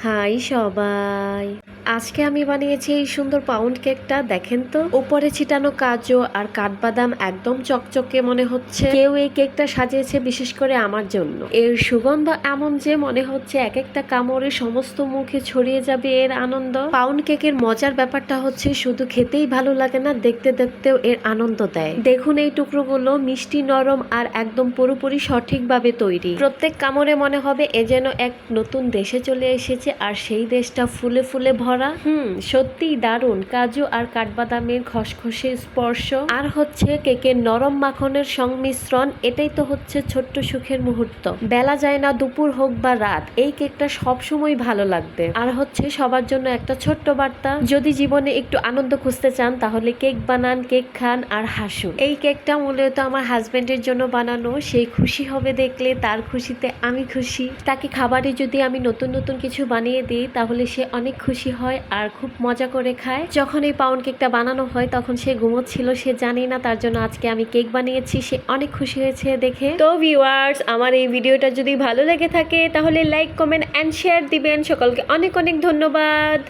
High সবাই। আজকে আমি বানিয়েছি এই সুন্দর পাউন্ড কেকটা দেখেন তো। উপরে ছিটানো কাজু আর কাঠবাদাম একদম চকচকে মনে হচ্ছে। কেউ এই কেকটা সাজিয়েছে বিশেষ করে আমার জন্য। এর সুগন্ধ এমন যে মনে হচ্ছে এক একটা কামড়ে সমস্ত মুখে ছড়িয়ে যাবে এর আনন্দ। পাউন্ড কেকের মজার ব্যাপারটা হচ্ছে, শুধু খেতেই ভালো লাগে না, দেখতে দেখতেও এর আনন্দ দেয়। দেখুন এই টুকরোগুলো মিষ্টি, নরম আর একদম পুরোপুরি সঠিকভাবে তৈরি। প্রত্যেক কামড়ে মনে হবে এ যেন এক নতুন দেশে চলে এসেছে, আর সেই দেশটা ফুলে ফুলে ভরা হুম, সত্যিই দারুণ। কাজু আর কাঠবাদামের খসখসে স্পর্শ। আর হচ্ছে কেকের নরম মাখনের সংমিশ্রণ, এটাই তো হচ্ছে ছোট্ট সুখের মুহূর্ত। বেলা যায় না, দুপুর হোক বা রাত, এই কেকটা সবসময় ভালো লাগবে। আর হচ্ছে সবার জন্য একটা ছোট্ট বার্তা, যদি জীবনে একটু আনন্দ খুঁজতে চান, তাহলে কেক বানান, কেক খান আর হাসুন। এই কেকটা মূলত আমার হাজবেন্ডের জন্য বানানো সেই খুশি হবে দেখলে, তার খুশিতে আমি খুশি। তাকে খাবারে যদি আমি নতুন নতুন কিছু বানিয়ে দিই, তাহলে সে অনেক খুশি হয় আর খুব মজা করে খায়। যখন এই পাউন্ড কেকটা বানানো হয়, তখন সে ঘুমোচ্ছিল, সে জানে না তার জন্য আজকে আমি কেক বানিয়েছি, সে অনেক খুশি হয়েছে দেখে। তো ভিউয়ার্স আমার এই ভিডিওটা যদি ভালো লেগে থাকে, তাহলে লাইক কমেন্ট অ্যান্ড শেয়ার দিবেন। সকলকে অনেক অনেক ধন্যবাদ।